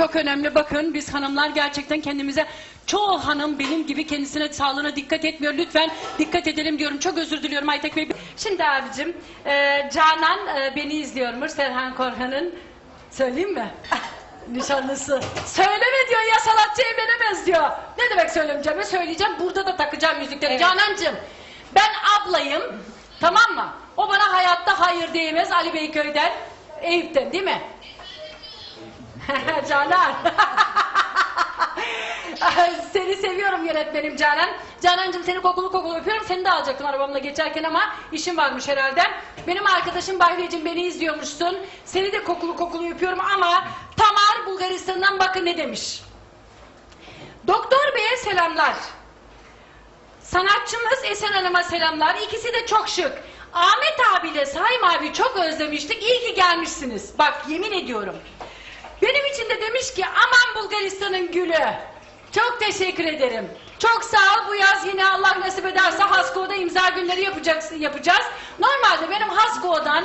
Çok önemli bakın biz hanımlar gerçekten kendimize çoğu hanım benim gibi kendisine sağlığına dikkat etmiyor. Lütfen dikkat edelim diyorum. Çok özür diliyorum Aytek Bey. Şimdi abicim e, Canan e, beni izliyormuş Serhan Korhan'ın söyleyeyim mi? Nişanlısı. Söyleme diyor ya sanatçı evlenemez diyor. Ne demek söylemeyeceğim? Söyleyeceğim. Burada da takacağım müzikleri. Evet. Canancığım ben ablayım. Tamam mı? O bana hayatta hayır diyemez Ali Beyköy'den. Eyüp'ten değil mi? Canan. seni seviyorum yönetmenim Canan. Canancığım seni kokulu kokulu öpüyorum. Seni de alacaktım arabamla geçerken ama işim varmış herhalde. Benim arkadaşım Bahriyeciğim beni izliyormuşsun. Seni de kokulu kokulu öpüyorum ama Tamar Bulgaristan'dan bakın ne demiş. Doktor Bey'e selamlar. Sanatçımız Esen Hanım'a selamlar. İkisi de çok şık. Ahmet abiyle Saim abi çok özlemiştik. İyi ki gelmişsiniz. Bak yemin ediyorum. Benim için de demiş ki aman Bulgaristan'ın gülü. Çok teşekkür ederim. Çok sağ ol. Bu yaz yine Allah nasip ederse Hasko'da imza günleri yapacağız. yapacağız. Normalde benim Hasko'dan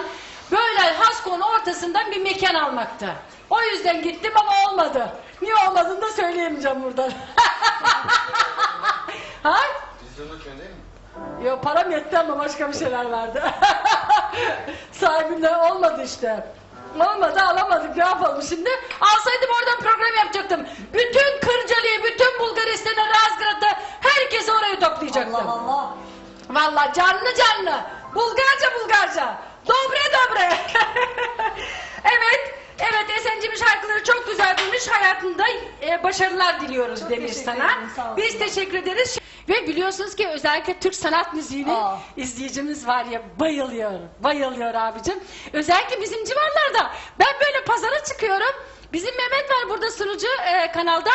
böyle Hasko'nun ortasından bir mekan almaktı. O yüzden gittim ama olmadı. Niye olmadığını da söyleyemeyeceğim buradan. ha? Vizyonda köyünde mi? Yo param yetti ama başka bir şeyler vardı. Sahibinden olmadı işte. Olmadı alamadık ne yapalım şimdi? Alsaydım oradan program yapacaktım. Bütün Kırcalı'yı, bütün Bulgaristan'ı, Razgrad'ı herkesi oraya toplayacaktım. Allah Allah. Vallahi canlı canlı. Bulgarca Bulgarca. Dobre dobre. evet. Evet Esen'cimin şarkıları çok güzel demiş. Hayatında e, başarılar diliyoruz Çok demiş sana. ederim. Biz teşekkür ederiz. Ve biliyorsunuz ki özellikle Türk sanat müziğini Aa. izleyicimiz var ya bayılıyor. Bayılıyor abicim. Özellikle bizim civarlarda. Ben böyle pazara çıkıyorum. Bizim Mehmet var burada sunucu e, kanalda.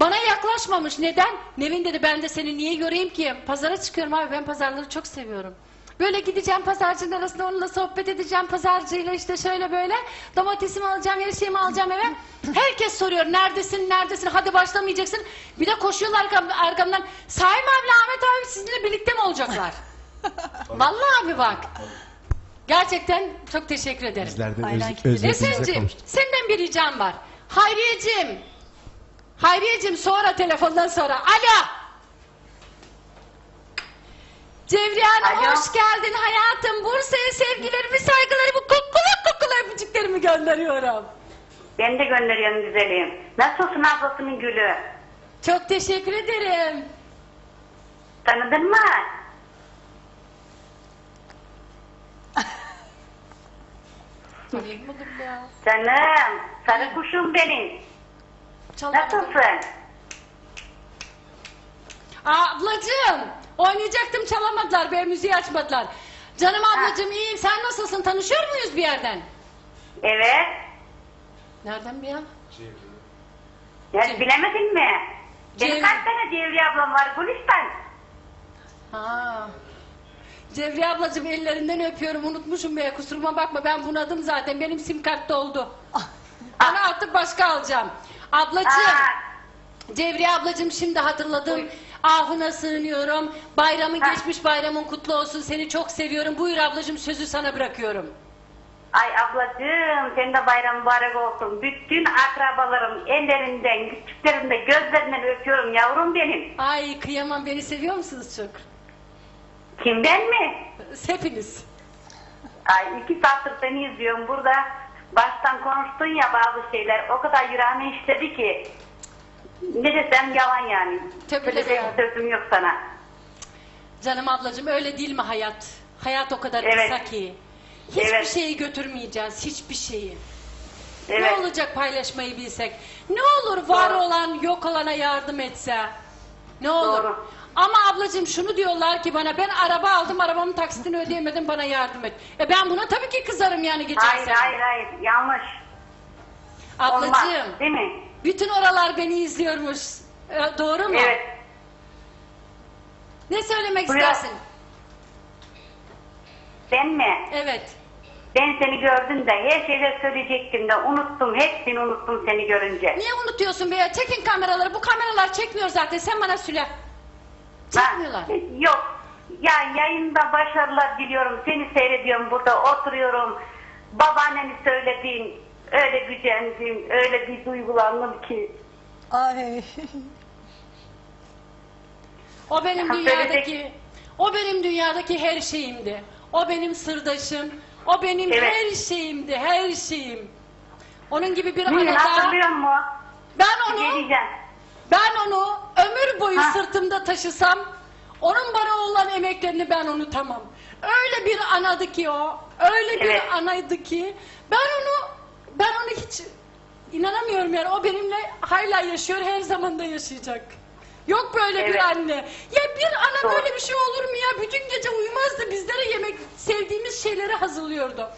Bana yaklaşmamış. Neden? Nevin dedi ben de seni niye göreyim ki? Pazara çıkıyorum abi ben pazarları çok seviyorum. Böyle gideceğim pazarcının arasında onunla sohbet edeceğim pazarcıyla işte şöyle böyle. Domatesimi alacağım, her şeyimi alacağım eve. Herkes soruyor neredesin, neredesin, hadi başlamayacaksın. Bir de koşuyorlar arkam- arkamdan. Saim abiyle Ahmet abi sizinle birlikte mi olacaklar? Vallahi abi bak. Gerçekten çok teşekkür ederim. Bizler de öz, Esen'cim kavuştuk. senden bir ricam var. Hayriyeciğim. Hayriyeciğim sonra telefondan sonra. Alo. Cevriye Hanım Alo. hoş geldin hayatım. Bursa'ya sevgilerimi, saygılarımı, kokulu kokulu öpücüklerimi gönderiyorum. Ben de gönderiyorum güzelim. Nasılsın ablasının gülü? Çok teşekkür ederim. Tanıdın mı? Tanıyamadım ya. Canım, sarı kuşum benim. Çalamadım. Nasılsın? Ablacığım oynayacaktım çalamadılar be müziği açmadılar. Canım ablacığım iyiyim sen nasılsın tanışıyor muyuz bir yerden? Evet. Nereden bir ya? Ya bilemedin mi? Benim Cem- kaç tane Cevriye ablam var Gülistan? Ha. Cevriye ablacığım ellerinden öpüyorum unutmuşum be kusuruma bakma ben bunadım zaten benim sim kart doldu. Bana artık başka alacağım. Ablacığım Aa, Cevriye ablacığım şimdi hatırladım. Ahına sığınıyorum. Bayramın Ha. geçmiş bayramın kutlu olsun. Seni çok seviyorum. Buyur ablacığım sözü sana bırakıyorum. ay ablacığım senin de bayram mübarek olsun. Bütün akrabalarım ellerinden, küçüklerinden, gözlerinden öpüyorum yavrum benim. Ay kıyamam beni seviyor musunuz çok? Kim ben mi? Hepiniz. Ay iki saattir seni izliyorum burada. Baştan konuştun ya bazı şeyler. O kadar yüreğime işledi ki. Ne desem yalan yani. Tabii Söyleyecek ya. sözüm yok sana. Canım ablacığım öyle değil mi hayat? Hayat o kadar Evet. kısa ki. Hiçbir Evet. şeyi götürmeyeceğiz. Hiçbir şeyi. Evet. Ne olacak paylaşmayı bilsek? Ne olur var Doğru. olan yok olana yardım etse? Ne olur? Doğru. Ama ablacığım şunu diyorlar ki bana ben araba aldım arabamın taksitini ödeyemedim bana yardım et. E ben buna tabii ki kızarım yani geçen Hayır hayır hayır yanlış. Ablacığım Olmaz değil mi? Bütün oralar beni izliyormuş. E, doğru mu? Evet. Ne söylemek Buyur. istersin? Ben mi? Evet. Ben seni gördüm de her şeyler söyleyecektim de unuttum. Hepsini unuttum seni görünce. Niye unutuyorsun be ya? Çekin kameraları. Bu kameralar çekmiyor zaten. Sen bana söyle. Çekmiyorlar. Ha, yok. Ya yayında başarılar diliyorum. Seni seyrediyorum burada oturuyorum. Babaanneni söylediğin öyle gücendim, öyle bir duygulandım ki. Ay. O benim dünyadaki o benim dünyadaki her şeyimdi. O benim sırdaşım. O benim Evet. her şeyimdi, her şeyim. Onun gibi bir Niye ana daha hatırlıyor musun? ben Ne onu diyeceğim? ben onu ömür boyu Ha. sırtımda taşısam onun bana olan emeklerini ben unutamam. Öyle bir anadı ki o. Öyle bir Evet. anaydı ki ben onu ben onu hiç inanamıyorum yani o benimle hala yaşıyor her zaman da yaşayacak. Yok böyle bir Evet. anne. Ya bir ana Doğru. böyle bir şey olur mu ya? Bütün gece uyumazdı bizlere yemek sevdiğimiz şeyleri hazırlıyordu.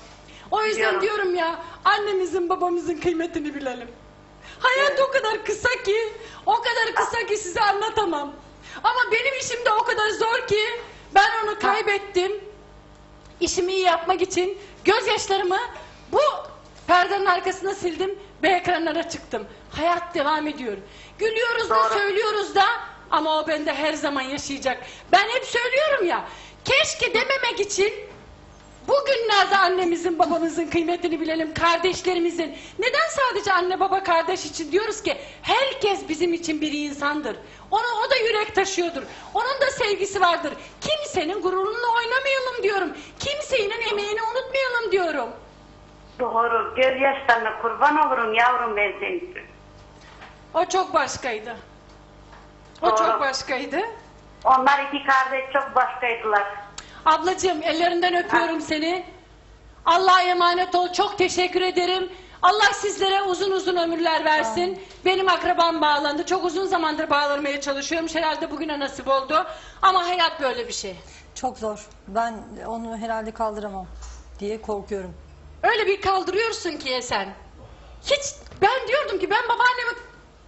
O yüzden Biliyorum. diyorum ya annemizin babamızın kıymetini bilelim. Hayat Evet. o kadar kısa ki, o kadar kısa ki size anlatamam. Ama benim işim de o kadar zor ki ben onu kaybettim. İşimi iyi yapmak için gözyaşlarımı bu perdenin arkasına sildim ve ekranlara çıktım. Hayat devam ediyor. Gülüyoruz da Doğru. söylüyoruz da ama o bende her zaman yaşayacak. Ben hep söylüyorum ya keşke dememek için Bugünlerde annemizin babamızın kıymetini bilelim, kardeşlerimizin. Neden sadece anne baba kardeş için diyoruz ki herkes bizim için bir insandır. Onu o da yürek taşıyordur. Onun da sevgisi vardır. Kimsenin gururunu oynamayalım diyorum. Kimsenin emeğini unutmayalım diyorum. Doğru. Gözyaşlarına kurban olurum yavrum ben senin. O çok başkaydı. O Doğru. çok başkaydı. Onlar iki kardeş çok başkaydılar. Ablacığım ellerinden öpüyorum seni. Allah'a emanet ol. Çok teşekkür ederim. Allah sizlere uzun uzun ömürler versin. Benim akrabam bağlandı. Çok uzun zamandır bağlanmaya çalışıyorum. Herhalde bugüne nasip oldu. Ama hayat böyle bir şey. Çok zor. Ben onu herhalde kaldıramam diye korkuyorum. Öyle bir kaldırıyorsun ki sen. Hiç ben diyordum ki ben babaannemi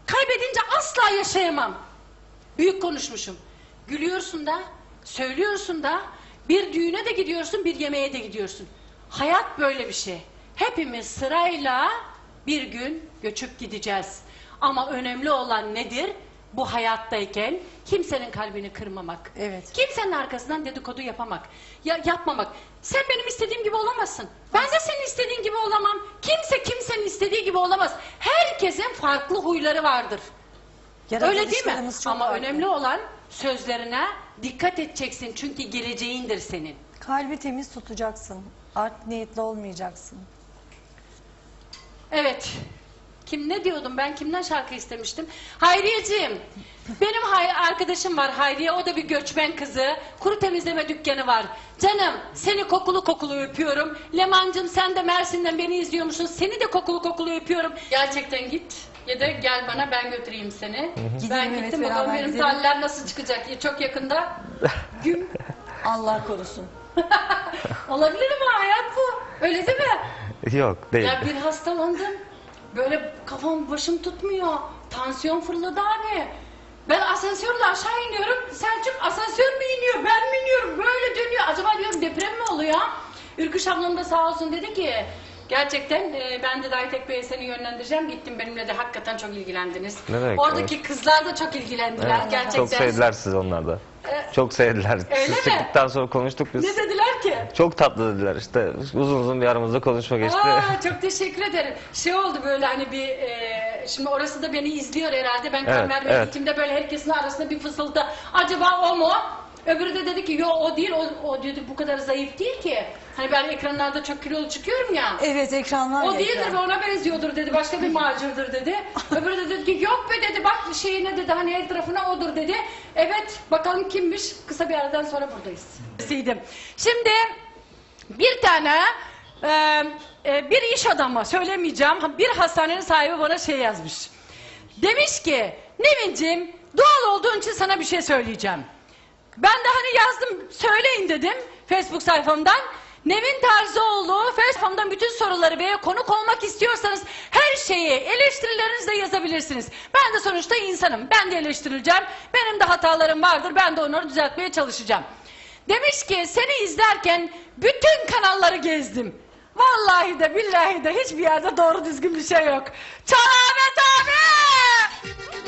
kaybedince asla yaşayamam. Büyük konuşmuşum. Gülüyorsun da, söylüyorsun da, bir düğüne de gidiyorsun, bir yemeğe de gidiyorsun. Hayat böyle bir şey. Hepimiz sırayla bir gün göçüp gideceğiz. Ama önemli olan nedir? Bu hayattayken kimsenin kalbini kırmamak. Evet. Kimsenin arkasından dedikodu yapamak. Ya yapmamak. Sen benim istediğim gibi olamazsın. Ben de senin istediğin gibi olamam. Kimse kimsenin istediği gibi olamaz. Herkesin farklı huyları vardır. Öyle değil mi? Çok Ama farklı. önemli olan sözlerine dikkat edeceksin. Çünkü geleceğindir senin. Kalbi temiz tutacaksın. Art niyetli olmayacaksın. Evet. Kim ne diyordum ben kimden şarkı istemiştim? Hayriyeciğim. Benim hay- arkadaşım var Hayriye o da bir göçmen kızı. Kuru temizleme dükkanı var. Canım seni kokulu kokulu öpüyorum. Lemancım sen de Mersin'den beni izliyormuşsun. Seni de kokulu kokulu öpüyorum. Gerçekten git. Ya da gel bana ben götüreyim seni. Gidelim, ben evet, gittim bakalım beraber benim gidelim. nasıl çıkacak. Ya Çok yakında. Gün. Allah korusun. Olabilir ama hayat bu. Öyle değil mi? Yok değil. Ya bir hastalandım. Böyle kafam başım tutmuyor. Tansiyon fırladı abi. Ben asansörle aşağı iniyorum. Selçuk asansör mü iniyor? Ben mi iniyorum? Böyle dönüyor. Acaba diyorum deprem mi oluyor? Ürküş ablam da sağ olsun dedi ki gerçekten e, ben de Aytek Bey'e seni yönlendireceğim. Gittim benimle de hakikaten çok ilgilendiniz. Ne demek, Oradaki kızlar da çok ilgilendiler Evet, gerçekten. Çok sevdiler siz onlar da. Ee, Çok sevdiler. öyle Siz mi? çıktıktan sonra konuştuk biz. Ne dediler ki? Çok tatlı dediler işte. Uzun uzun bir aramızda konuşma geçti. Aa, çok teşekkür ederim. Şey oldu böyle hani bir e, şimdi orası da beni izliyor herhalde. Ben Evet, vermeye evet. gittiğimde böyle herkesin arasında bir fısıltı. Acaba o mu? Öbürü de dedi ki yo o değil o, o dedi bu kadar zayıf değil ki. Hani ben ekranlarda çok kilolu çıkıyorum ya. Evet ekranlar O değildir ekran. ve ona benziyordur dedi. Başka bir macundur dedi. Öbürü de dedi ki yok be dedi. Bak şeyine dedi hani el tarafına odur dedi. Evet bakalım kimmiş. Kısa bir aradan sonra buradayız. Şimdi bir tane e, e, bir iş adamı söylemeyeceğim. Bir hastanenin sahibi bana şey yazmış. Demiş ki Nevin'cim doğal olduğun için sana bir şey söyleyeceğim. Ben de hani yazdım söyleyin dedim Facebook sayfamdan. Nevin Tarzıoğlu Facebook'tan bütün soruları veya konuk olmak istiyorsanız her şeyi eleştirilerinizle yazabilirsiniz. Ben de sonuçta insanım. Ben de eleştirileceğim. Benim de hatalarım vardır. Ben de onları düzeltmeye çalışacağım. Demiş ki seni izlerken bütün kanalları gezdim. Vallahi de billahi de hiçbir yerde doğru düzgün bir şey yok. Çal Ahmet abi!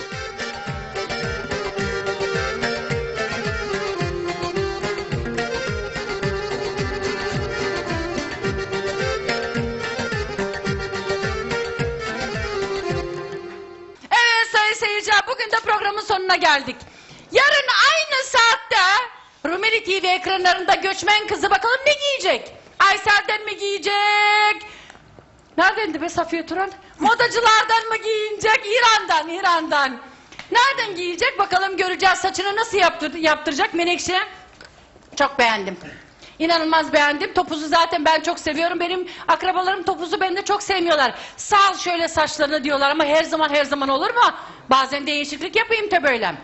Geldik. Yarın aynı saatte Rumeli TV ekranlarında göçmen kızı bakalım ne giyecek? Aysel'den mi giyecek? Neredendi be Safiye Turan? Modacılardan mı giyinecek? İran'dan, İran'dan. Nereden giyecek? Bakalım göreceğiz. Saçını nasıl yaptır yaptıracak Menekşe? Çok beğendim. İnanılmaz beğendim. Topuzu zaten ben çok seviyorum. Benim akrabalarım topuzu beni de çok sevmiyorlar. Sal şöyle saçlarını diyorlar ama her zaman her zaman olur mu? Bazen değişiklik yapayım tabi öyle.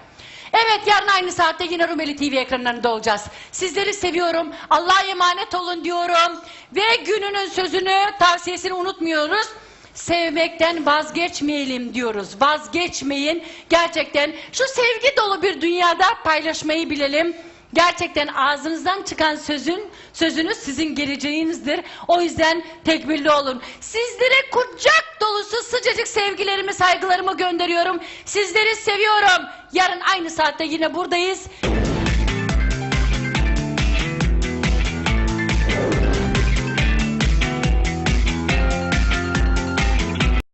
Evet yarın aynı saatte yine Rumeli TV ekranlarında olacağız. Sizleri seviyorum. Allah'a emanet olun diyorum. Ve gününün sözünü, tavsiyesini unutmuyoruz. Sevmekten vazgeçmeyelim diyoruz. Vazgeçmeyin. Gerçekten şu sevgi dolu bir dünyada paylaşmayı bilelim. Gerçekten ağzınızdan çıkan sözün sözünüz sizin geleceğinizdir. O yüzden tekbirli olun. Sizlere kucak dolusu sıcacık sevgilerimi, saygılarımı gönderiyorum. Sizleri seviyorum. Yarın aynı saatte yine buradayız.